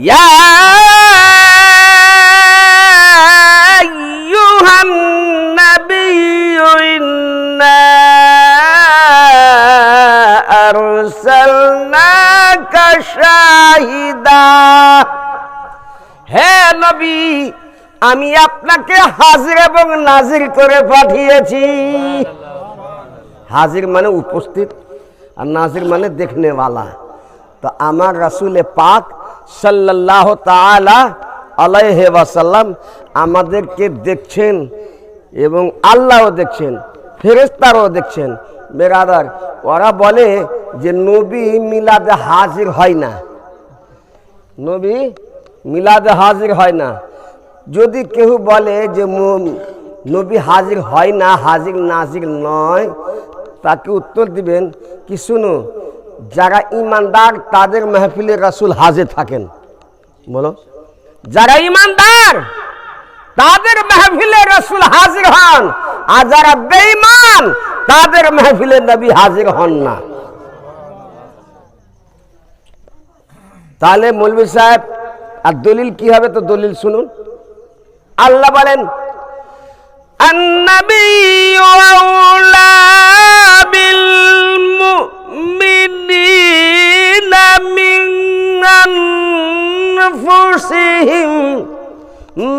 يا أيها النبي إنا أرسلناك شاهدا হে নবী আমি আপনাকে হাজির এবং নাজির করে পাঠিয়েছি হাজির মানে উপস্থিত আর নাজির মানে দেখনেওয়ালা তো আমার রাসুলে পাক সাল্লাহ তালা আলাইহে ওয়াসাল্লাম আমাদেরকে দেখছেন এবং আল্লাহও দেখছেন ফেরেস্তারও দেখছেন। বেরাদার, ওরা বলে যে নবী মিলাদে হাজির হয় না। নবী মিলাদে হাজির হয় না। যদি কেউ বলে যে নবী হাজির হয় না, হাজির নাজির নয়, তাকে উত্তর দিবেন কি শুনো যারা ইমানদার, তাদের মাহফিলে রাসুল হাজে থাকেন। বলো। যারা ইমানদার, তাদের মেহফিলে রসুল হাজির হন। আর যারা বেঈমান, তাদের মেহফিলে নবী হাজির হন না। তাহলে মৌলবী সাহেব, আর দলিল কি হবে তো দলিল শুনুন। আল্লাহ বলেন, আন্নাবী من أنفسهم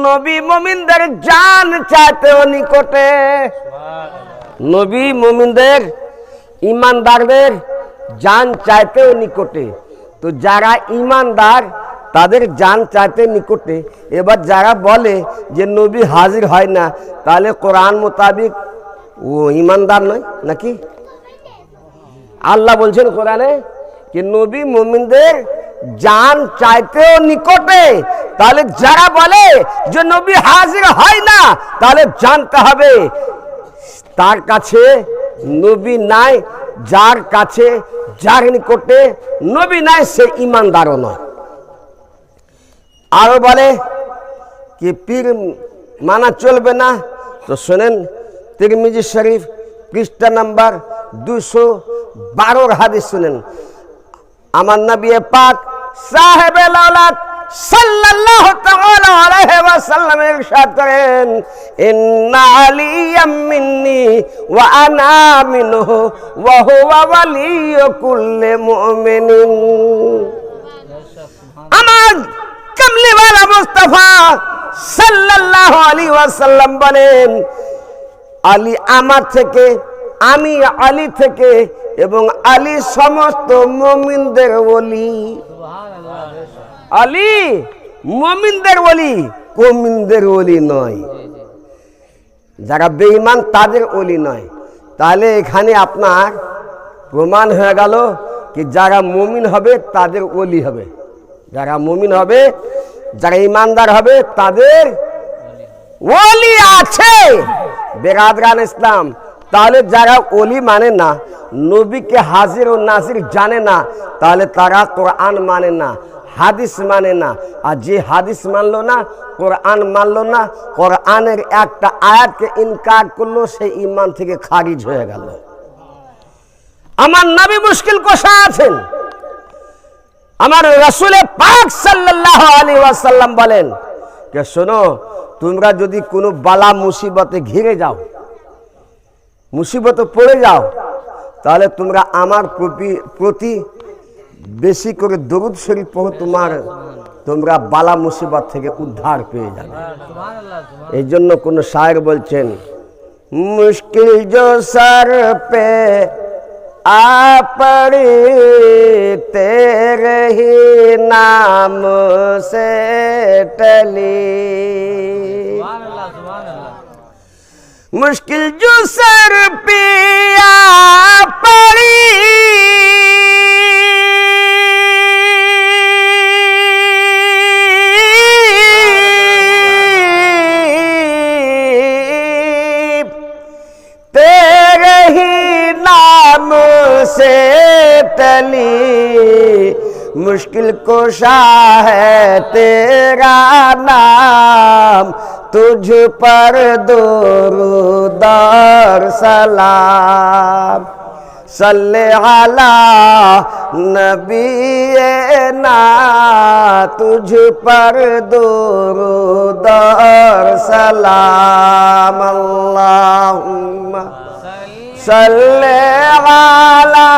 নবী মুমিনদের জান চাইতেও নিকটে নবী মুমিনদের ইমানদারদের জান চাইতেও নিকটে তো যারা ইমানদার তাদের জান চাইতে নিকটে এবার যারা বলে যে নবী হাজির হয় না তাহলে কোরআন মোতাবিক ও ইমানদার নয় নাকি আল্লাহ বলছেন কোরআনে যে নবী মুমিনদের জান চাইতেও নিকটে তাহলে যারা বলে যে নবী হাজির হয় না তাহলে জানতে হবে তার কাছে নবী নাই যার কাছে যার নিকটে নবী নাই সে ইমানদারও নয় আরও বলে কি পীর মানা চলবে না তো শোনেন তিরমিজি শরীফ পৃষ্ঠা নাম্বার দুশো বারোর হাদিস শুনেন আমার নবী পাক সাহেব লাউলাত সাল্লাল্লাহু তাআলা আলাইহি ওয়াসাল্লাম ইরশাদ করেন, ইন্না আলিয়াম মিন্নি ওয়া আনা মিনহু ওয়া হুয়া ওয়ালিয়্যু কুল্লি মুমিনিন। আমার কামলিওয়ালা মুস্তাফা সাল্লাল্লাহু আলাইহি ওয়াসাল্লাম বলেন, আলী আমার থেকে, আমি আলী থেকে এবং আলী সমস্ত মমিনদের বলি আলী মমিনদের বলি কমিনদের ওলি নয়। যারা বেঈমান, তাদের ওলি নয়। তাহলে এখানে আপনার প্রমাণ হয়ে গেল কি যারা মমিন হবে, তাদের ওলি হবে। যারা মমিন হবে, যারা ইমানদার হবে, তাদের ওলি আছে। বেরাদরান ইসলাম। তাহলে যারা ওলি মানে না নবীকে হাজির ও নাজির জানে না, তাহলে তারা কোরআন মানে না, হাদিস মানে না। আর যে হাদিস মানলো না, কোরআন মানলো না, কোরআনের একটা আয়াতকে ইনকার করল, সেই ইমান থেকে খারিজ হয়ে গেল। আমার নবী মুশকিল কষা আছেন? আমার রসুলে পাক সাল্লাল্লাহু আলাইহি ওয়াসাল্লাম বলেন, কে শোনো, তোমরা যদি কোনো বালা মুসিবতে ঘিরে যাও, মুসিবতে পড়ে যাও তাহলে তোমরা আমার প্রতি বেশি করে দরুদ শরীর পড়ো তোমার তোমরা বালা মুসিবত থেকে উদ্ধার পেয়ে যাবে। এই জন্য কোনো সাহেব বলছেন মুশকিল জো সর পে আপড়ি নাম সে টলি। মুশকিল জো সর পিয়া से तली मुश्किल कोशा है तेरा नाम। तुझ पर दो सलाम। সাল্লে আলা নবিয়ে না, তুঝ পর দুরুদর সালাম আল্লাহুম্মা সাল্লে আলা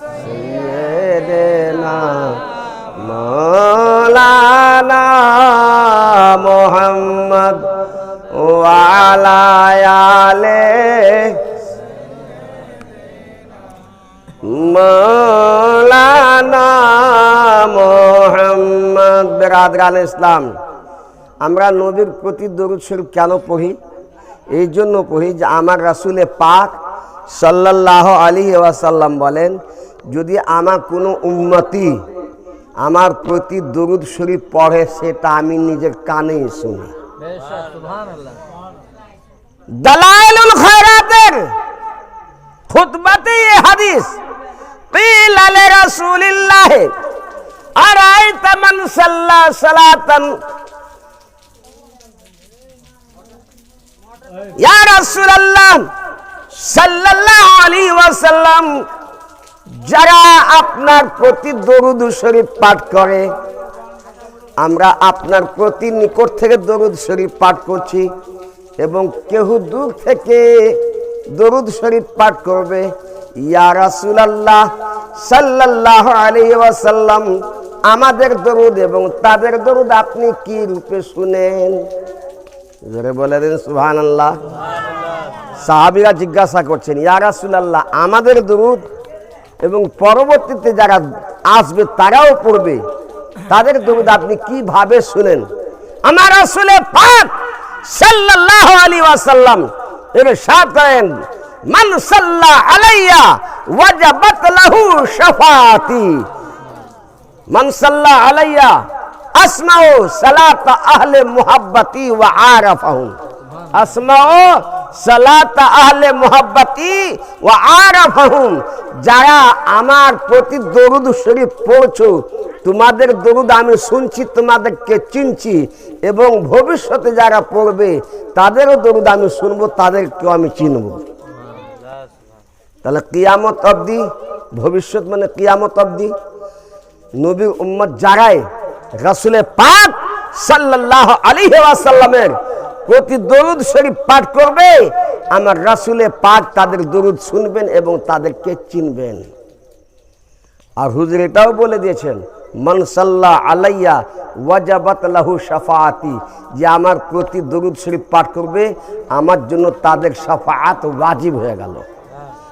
সাইয়্যিদিনা মাওলানা মুহাম্মদ ওয়া আলা বেরাদরান ইসলাম, আমরা নবীর প্রতি দরুদ কেন পড়ি? এই জন্য পড়ি যে আমার রাসুলে পাক সাল্লাহ আলী ওয়াসাল্লাম বলেন, যদি আমার কোনো উন্নতি আমার প্রতি দরুদ শরীফ পড়ে, সেটা আমি নিজের কানে শুনি। দালাইলুল হাদিস সাল্লা ইয়া যারা আপনার প্রতি দরুদ শরীফ পাঠ করে, আমরা আপনার প্রতি নিকট থেকে দরুদ শরীফ পাঠ করছি এবং কেহ দূর থেকে দরুদ শরীফ পাঠ করবে, ইয়া রাসূলুল্লাহ সাল্লাল্লাহু আলাইহি ওয়াসাল্লাম আমাদের দরুদ এবং তাদের দরুদ আপনি কি রূপে শুনেন? জোরে বলে দিন, সুবহানাল্লাহ। সাহাবীরা জিজ্ঞাসা করছেন, ইয়া রাসূলুল্লাহ, আমাদের দরুদ এবং পরবর্তীতে যারা আসবে তারাও পড়বে। তাদের দরুদ আপনি কীভাবে শুনেন? আমার আসলে পাক সাল্লাল্লাহু আলাইহি ওয়াসাল্লাম এর সাথ করেন, মান সাল্লা আলাইয়া ওয়াজাবাত লাহু শাফাতি মান সাল্লা আলাইয়া আসমাউ সালাত আহলে মুহাব্বতি ওয়া আরাফাহুম আসমাউ সালাত আহলে মুহাব্বতি ওয়া আরাফাহুম যারা আমার প্রতি দরুদ শরীফ পড়ছো, তোমাদের দরুদ আমি শুনছি, তোমাদেরকে চিনছি এবং ভবিষ্যতে যারা পড়বে, তাদেরও দরুদ আমি শুনব, তাদেরকেও আমি চিনবো। তাহলে কিয়ামত অবধি, ভবিষ্যৎ মানে কিয়ামত অবধি নবীর উম্মত যারাই রাসুলে পাক সাল্লাল্লাহু আলাইহি ওয়াসাল্লামের প্রতি দরুদ শরীফ পাঠ করবে, আমার রাসুলে পাক তাদের দরুদ শুনবেন এবং তাদেরকে চিনবেন। আর হুজুর এটাও বলে দিয়েছেন, মান সাল্লাহ আলাইয়া ওয়াজাবাত লাহু শাফাআতি যে আমার প্রতি দরুদ শরীফ পাঠ করবে, আমার জন্য তাদের শাফাআত ওয়াজিব হয়ে গেল।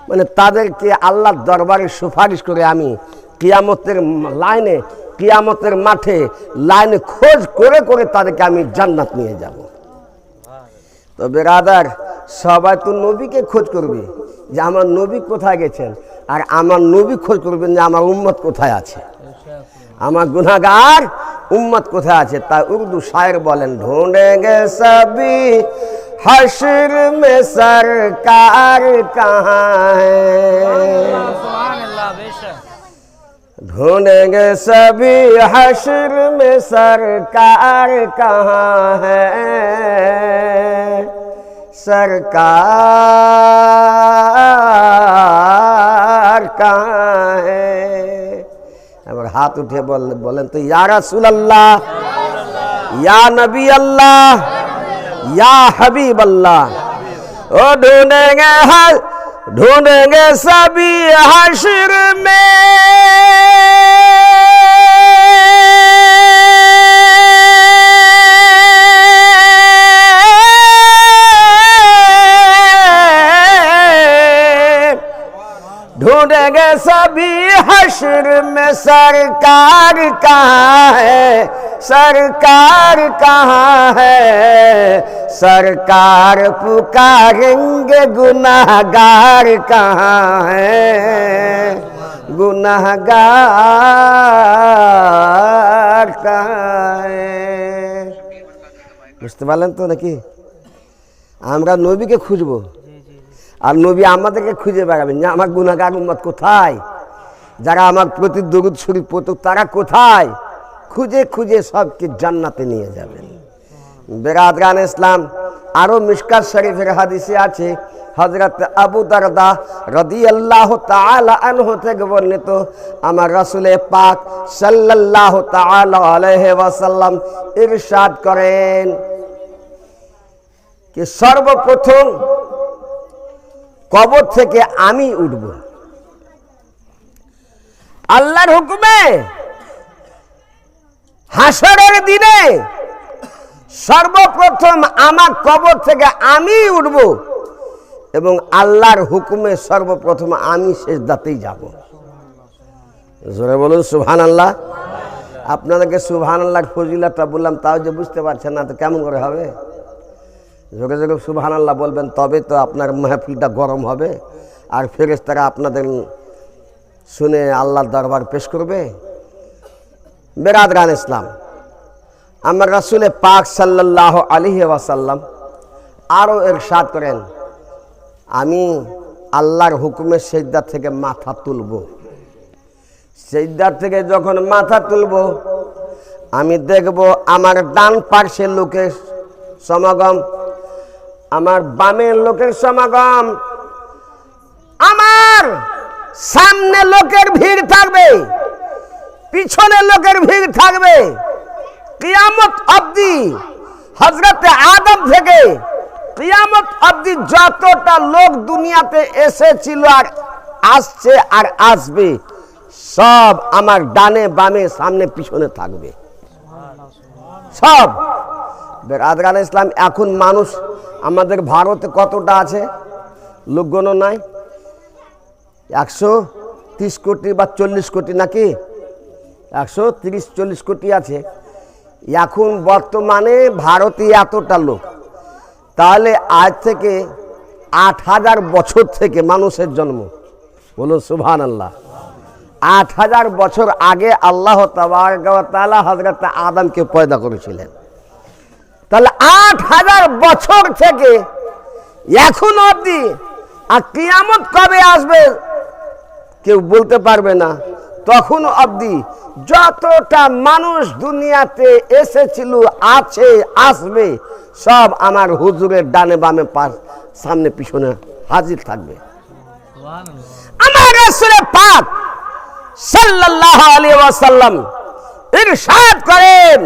মানে তাদেরকে আল্লাহর দরবারে সুপারিশ করে আমি কিয়ামতের লাইনে, কিয়ামতের মাঠে লাইনে খোঁজ করে করে তাদেরকে আমি জান্নাত নিয়ে যাব। তবে রাদার, সবাই তো নবীকে খোঁজ করবে যে আমার নবী কোথায় গেছেন, আর আমার নবী খোঁজ করবেন যে আমার উম্মত কোথায় আছে। আমার গুনাগার উম্মত কোথায় আছে তা উর্দু শায়ের বলেন ঢোঁড়েঙ্গে সবি হাসির মে সরকার কাহ ढूंढेंगे सभी हशर में सरकार कहाँ है? सरकार कहाँ है? हमारे हाथ उठे बोल, बोले तो या रसूल अल्लाह, या नबी अल्लाह, या हबीब अल्लाह। ओ, ढूंढेंगे हर ढूंढेंगे सभी हशर में। ढूंढेंगे सभी हशर में सरकार कहाँ है? सरकार कहाँ है? सरकार पुकारेंगे गुनाहगार कहाँ है गुनाहगार कहाँ है বুঝতে পারলেন তো নাকি আমরা নবীকে খুঁজবো আর নবী আমাদেরকে খুঁজে বেড়াবেন যে আমার গুণাগার উম্মত কোথায় যারা আমার প্রতি দরুদ শরীফ পড়তো তারা কোথায় খুঁজে খুঁজে সবকে জান্নাতে নিয়ে যাবেন বেরাদরান ইসলাম আরও মিসকাত শরীফের হাদিসে আছে হজরত আবু দারদা রদি আল্লাহ আনহু থেকে বর্ণিত, আমার রাসুলে পাক আলাইহি ওয়াসাল্লাম ইরশাদ করেন কি সর্বপ্রথম কবর থেকে আমি উঠব। আল্লাহর হুকুমে, হাসরের দিনে সর্বপ্রথম আমার কবর থেকে আমি উঠব এবং আল্লাহর হুকুমে সর্বপ্রথম আমি শেষ দাতেই যাব। জোরে বলুন সুবহান আল্লাহ আপনাদেরকে সুবহান আল্লাহ ফজিলাটা বললাম, তাও যে বুঝতে পারছেন না, তো কেমন করে হবে? যোগে যোগে সুবহান আল্লাহ বলবেন, তবে তো আপনার মাহফিলটা গরম হবে, আর ফেরেস্তারা আপনাদের শুনে আল্লাহর দরবার পেশ করবে। বেরাদরান ইসলাম। আমার রাসুলে পাক সাল্লাহ আলিহি ওয়াসাল্লাম আরও এর সাদ করেন, আমি আল্লাহর হুকুমের সেজদার থেকে মাথা তুলব। সেজদার থেকে যখন মাথা তুলব, আমি দেখব আমার ডান পার্শ্বের লোকের সমাগম, আমার বামের লোকের সমাগম, আমার সামনে লোকের ভিড় থাকবে পিছনে লোকের ভিড় থাকবে। কিয়ামত অবধি হজরতে আদম থেকে কিয়ামত অবধি যতটা লোক দুনিয়াতে এসেছিল আর আসছে আর আসবে, সব আমার ডানে বামে সামনে পিছনে থাকবে। সব। বেরাদরান ইসলাম, এখন মানুষ আমাদের ভারতে কতটা আছে? লোকগণ নাই। একশো তিরিশ কোটি বা চল্লিশ কোটি নাকি? একশো তিরিশ চল্লিশ কোটি আছে। এখন বর্তমানে ভারতে এতটা লোক। তাহলে আজ থেকে আট হাজার বছর থেকে মানুষের জন্ম। বলুন সুভান আল্লাহ আট হাজার বছর আগে আল্লাহ তালা হজরত আদমকে পয়দা করেছিলেন। তাহলে আট হাজার বছর থেকে এখন অবধি আর কিয়ামত কবে আসবে, কেউ বলতে পারবে না। তখন অবধি যতটা মানুষ দুনিয়াতে এসেছিল, আছে, আসবে, সব আমার হুজুরের ডানে বামে পাশ সামনে পিছনে হাজির থাকবে। আমার পাক আলাইহি ওয়াসাল্লাম ইরশাদ করেন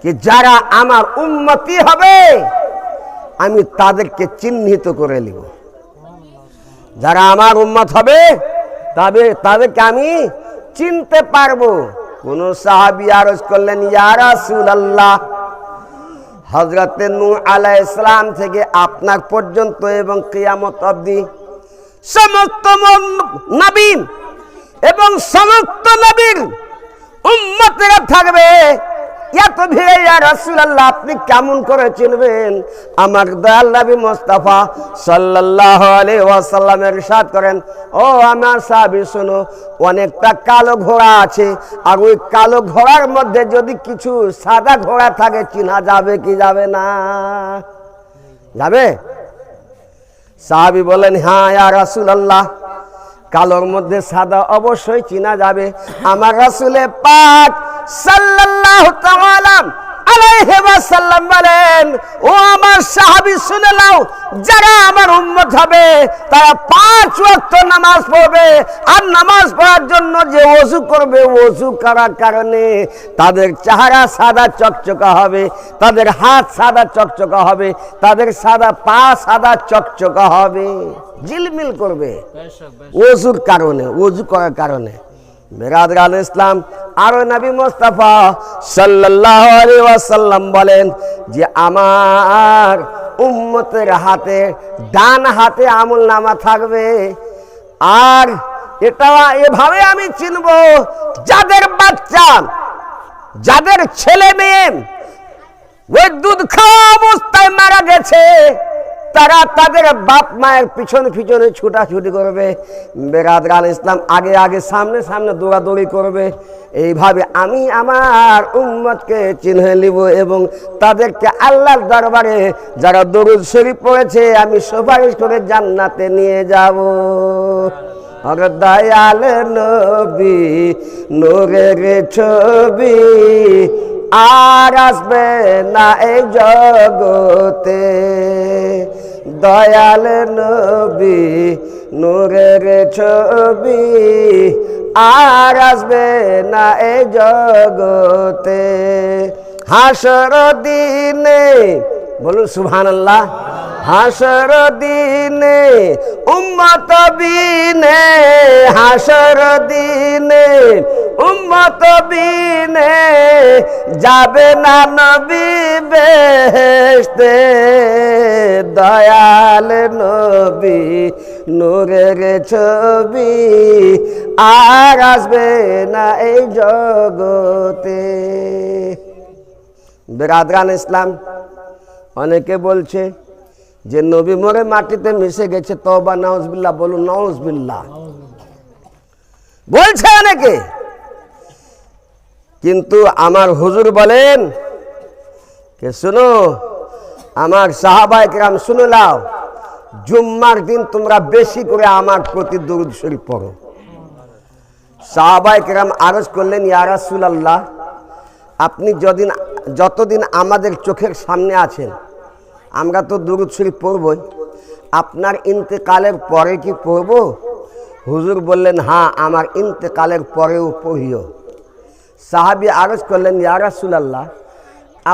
কি যারা আমার উন্মতি হবে, আমি তাদেরকে চিহ্নিত করে নিব। যারা আমার উন্মত হবে তবে তাদেরকে আমি চিনতে পারব? কোন সাহাবি আরজ করলেন, ইয়া রাসূলুল্লাহ, হযরত নূহ আলাইহিস সালাম থেকে আপনার পর্যন্ত এবং কিয়ামত অবধি সমস্ত নবী এবং সমস্ত নবীর উম্মতেরা থাকবে। এত ভিড়ে আপনি কেমন করে চিনবেন? আমার করেন, ও আমার অনেকটা কালো ঘোড়া আছে, আর ওই কালো ঘোড়ার মধ্যে যদি কিছু সাদা ঘোড়া থাকে, চিনা যাবে কি যাবে না? যাবে? বলেন হ্যাঁ ইয়া কালোর মধ্যে সাদা অবশ্যই চিনা যাবে। আমার রাসূলে পাক সাল্লাল্লাহু বলেন ও আমার সাহাবী শুনে নাও যারা আমার উম্মত হবে তারা পাঁচ ওয়াক্ত নামাজ পড়বে আর নামাজ পড়ার জন্য যে ওযু করবে ওযু করার কারণে তাদের চেহারা সাদা চকচকা হবে তাদের হাত সাদা চকচকা হবে তাদের সাদা পা সাদা চকচকা হবে। ঝিলমিল করবে। ওজুর কারণে ওজু করার কারণে। মেরাদ আল ইসলাম আরও নবী মোস্তফা সাল্লাল্লাহু আলাইহি ওয়াসাল্লাম বলেন যে আমার উম্মতের হাতে, ডান হাতে আমল নামা থাকবে। আর এটা এভাবে আমি চিনব, যাদের বাচ্চা, যাদের ছেলে মেয়ে, ওই দুধ খাওয়া অবস্থায় মারা গেছে। তারা তাদের বাপ মায়ের পিছনে পিছনে ছুটাছুটি করবে। বেরাদরাল ইসলাম আগে আগে সামনে সামনে দৌড়াদৌড়ি করবে। এইভাবে আমি আমার উম্মতকে চিহ্নে নিব এবং তাদেরকে আল্লাহর দরবারে যারা দরুদ শরীফ পড়েছে, আমি সুপারিশ করে জান্নাতে নিয়ে যাব। দয়াল নবী, নোরের ছবি আর আসবে না এই জগতে। দয়াল নবী নূরের ছবি আর আসবে না এ জগতে। হাসর দিনে বলুন সুহান আল্লাহ হাসর দিনে, উম্মত বিনে, হাসর দিনে, উম্মত বিনে যাবে না নবী বেহেশতে, দয়াল নবী নূরের ছবি আর আসবে না এই জগতে। বেরাদরান ইসলাম অনেকে বলছে যে নবী মরে মাটিতে মিশে গেছে তবা নাউজবিল্লাহ, বলুন নাউজবিল্লাহ। বলছে অনেকে। কিন্তু আমার হুজুর বলেন কে শুনো, আমার সাহাবাই কেরাম শুনে লাও জুম্মার দিন তোমরা বেশি করে আমার প্রতি দুরুদ শরীফ পড়ো। সাহাবাই কেরাম আরজ করলেন ইয়ারাসুল আল্লাহ আপনি যদিন, যতদিন আমাদের চোখের সামনে আছেন আমরা তো দুরুদ শরীফ পড়বই। আপনার ইন্তেকালের পরে কি পড়ব? হুজুর বললেন হ্যাঁ আমার ইন্তেকালের পরেও পড়িও। সাহাবি আরজ করলেন ইয়ারাসুল আল্লাহ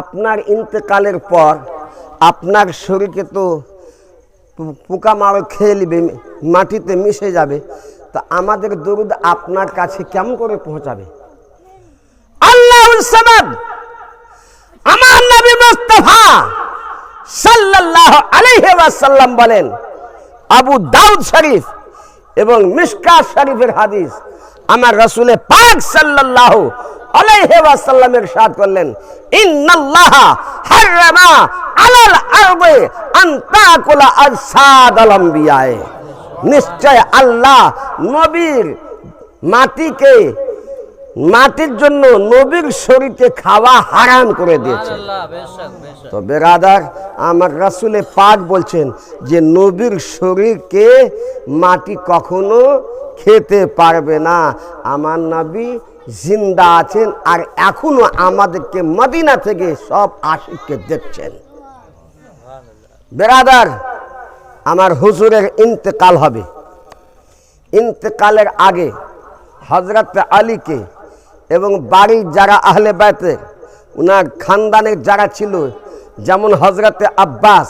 আপনার ইন্তেকালের পর আপনার শরীরকে তো পোকামাকড় খেয়ে নিবে, মাটিতে মিশে যাবে, তো আমাদের দরুদ আপনার কাছে কেমন করে পৌঁছাবে? আল্লাহ আমার নবী মুস্তাফা সাল্লাল্লাহু আলাইহি ওয়াসাল্লাম বলেন, আবু দাউদ শরীফ এবং মিশকাত শরীফের হাদিস আমার রাসূলে পাক আম্বিয়ায়ে। নিশ্চয় আল্লাহ নবীর মাটিকে মাটির জন্য নবীর শরীরকে খাওয়া হারাম করে দিয়েছে। তো বেরাদার আমার রাসুলে পাক বলছেন যে নবীর শরীরকে মাটি কখনো খেতে পারবে না। আমার নবী জিন্দা আছেন আর এখনও আমাদেরকে মদিনা থেকে সব আশিককে দেখছেন। বেরাদার আমার হুজুরের ইন্তেকাল হবে। ইন্তেকালের আগে হজরত আলীকে এবং বাড়ির যারা আহলে বায়তের ওনার খানদানের যারা ছিল, যেমন হজরতে আব্বাস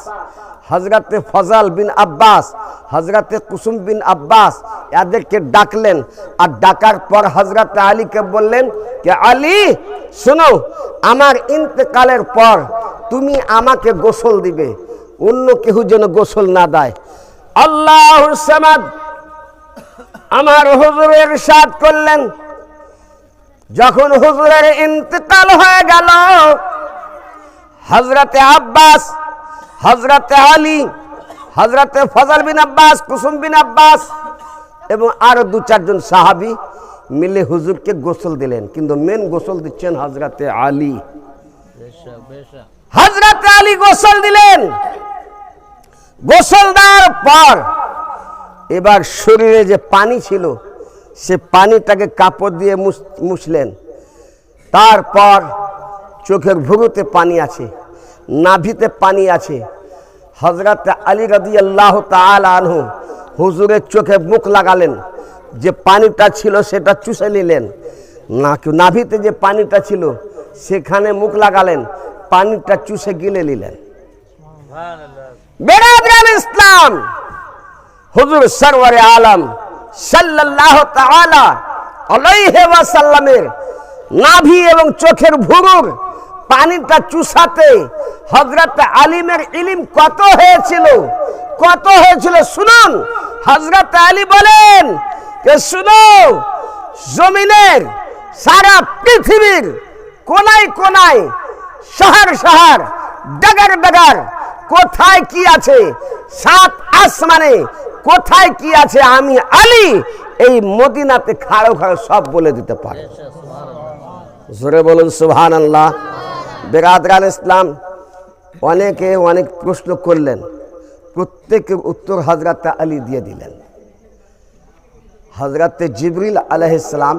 হজরতে ফজল বিন আব্বাস হজরতে কুসুম বিন আব্বাস, এদেরকে ডাকলেন। আর ডাকার পর হজরতে আলীকে বললেন যে, আলী, শোনো, আমার ইন্তেকালের পর তুমি আমাকে গোসল দিবে। অন্য কেউ যেন গোসল না দেয়। আল্লাহ আমার হুজুরের সাথ করলেন। যখন হুজুরের ইন্তেকাল হয়ে গেল হজরতে আব্বাস হজরতে আলী হজরতে ফজল বিন আব্বাস, কুসুম বিন আব্বাস এবং আরও দু চারজন সাহাবি মিলে হুজুরকে গোসল দিলেন। কিন্তু মেন গোসল দিচ্ছেন হজরতে আলী। হজরতে আলী গোসল দিলেন। গোসল দেওয়ার পর এবার শরীরে যে পানি ছিল সে পানিটাকে কাপড় দিয়ে মুছ- মুছলেন। তারপর চোখের ভুরুতে পানি আছে নাভিতে পানি আছে। হজরত আলী রদি আল্লাহ আনহু হুজুরের চোখে মুখ লাগালেন যে পানিটা ছিল সেটা চুষে নিলেন। না নাভিতে যে পানিটা ছিল সেখানে মুখ লাগালেন পানিটা চুষে গিলে নিলেন। ইসলাম হুজুর সরওয়ারে আলম সাল্লাল্লাহু তাআলা আলাইহি ওয়াসাল্লামের নাভি এবং চোখের ভুরুর পানিটা চুষাতে হযরত আলিমের ইলিম কত হয়েছিল? কত হয়েছিল? শুনুন। হযরত আলী বলেন শুনো, জমিনের সারা পৃথিবীর কোনায় কোনায়, শহর শহর, ডাগার ডাগার, কোথায় কি আছে? সাত আসমানে কোথায় কি আছে আমি আলী? এই মদিনাতে খাড়ো খাড়ো সব বলে দিতে পারি। জোরে বলুন সুহান আল্লাহ বেরাদরান ইসলাম, অনেকে অনেক প্রশ্ন করলেন। প্রত্যেকের উত্তর হজরত আলী দিয়ে দিলেন। হজরত জিবরিল আলহিসাম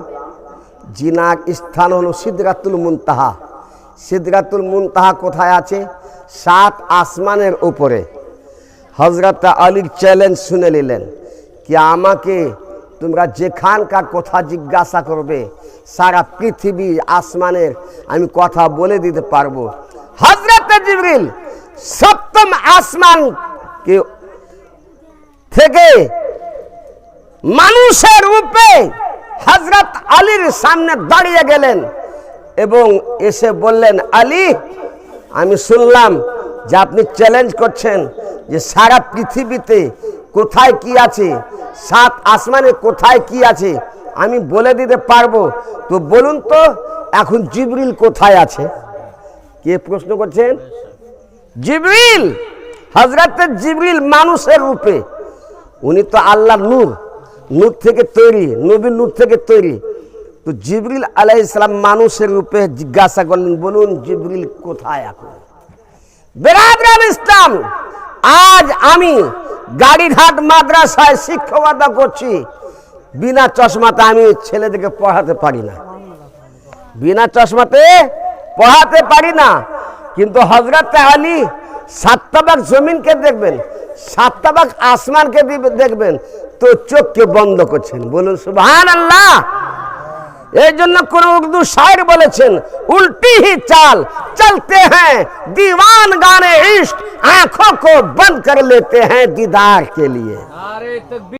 জিনার স্থান হলো সিদরাতুল মুনতাহা। সিদরাতুল মুনতাহা কোথায় আছে? সাত আসমানের উপরে। হজরত আলীর চ্যালেঞ্জ শুনে নিলেন। কি আমাকে তোমরা যেখানকার কথা জিজ্ঞাসা করবে, সারা পৃথিবী আসমানের আমি কথা বলে দিতে পারব। হজরত জিবরিল সপ্তম আসমান থেকে মানুষের রূপে হজরত আলীর সামনে দাঁড়িয়ে গেলেন এবং এসে বললেন, আলী, আমি শুনলাম যে আপনি চ্যালেঞ্জ করছেন যে সারা পৃথিবীতে কোথায় কি আছে, সাত আসমানে কোথায় কি আছে, আমি বলে দিতে পারব। তো বলুন তো, এখন জিবরিল কোথায় আছে? কে প্রশ্ন করছেন? জিবরিল! হজরত জিবরিল মানুষের রূপে। উনি তো আল্লাহ নূর নূর থেকে তৈরি, নবীর নূর থেকে তৈরি। তো জিবরিল আলাই ইসলাম মানুষের রূপে জিজ্ঞাসা করলেন, বলুন জিবরিল কোথায় এখন? বেরাদরাম ইসলাম। আজ আমি গাড়িঘাট মাদ্রাসায় শিক্ষকতা করছি। বিনা চশমাতে আমি ছেলেদেরকে পড়াতে পারি না। বিনা চশমাতে পড়াতে পারি না। কিন্তু হজরত আলী সাতটা ভাগ জমিনকে দেখবেন সাতটা ভাগ আসমানকে দেখবেন, তো চোখকে বন্ধ করছেন। বলুন সুবহান আল্লাহ এই জন্য কোন উর্দু শায়ের বলেছেন উল্টি হি চাল চলতে হ্যাঁ दीवान गाने इश्क आंखों को बंद कर लेते हैं दीदार के लिए नारे तकबीर